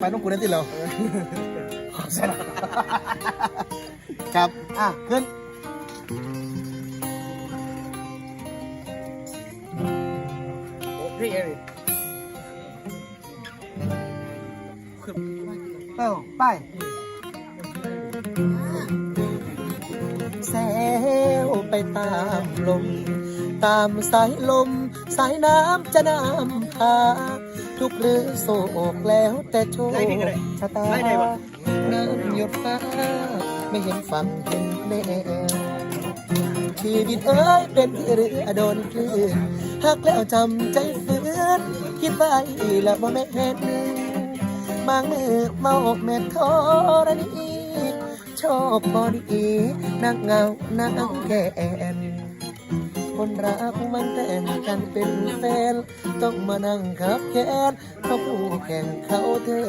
ไปต้องกูนั่นสิเราขอใช่ละครับ อะ ขึ้นพี่เองเอ้าไปแซวไปตามลม ตามสายลม สายน้ำจะนำพาทุกเรือโศกแล้วแต่โชคชะตาน้ำหยดฟ้าไม่เห็นฝั่งเห็นแนวชีวิตเอ้ยเป็นเรือโดนคลื่นหักแล้วจำใจฝืนคิดไว้แล้วว่าแม่นบางมือเมาอกแม่ทอรณีชอบบอดีนั่งเหงานั่งแก่น คนรักมันแต่งกันเป็นแฟน ต้องมานั่งขับแค้นเพราะผู้แข่งเขาเธอ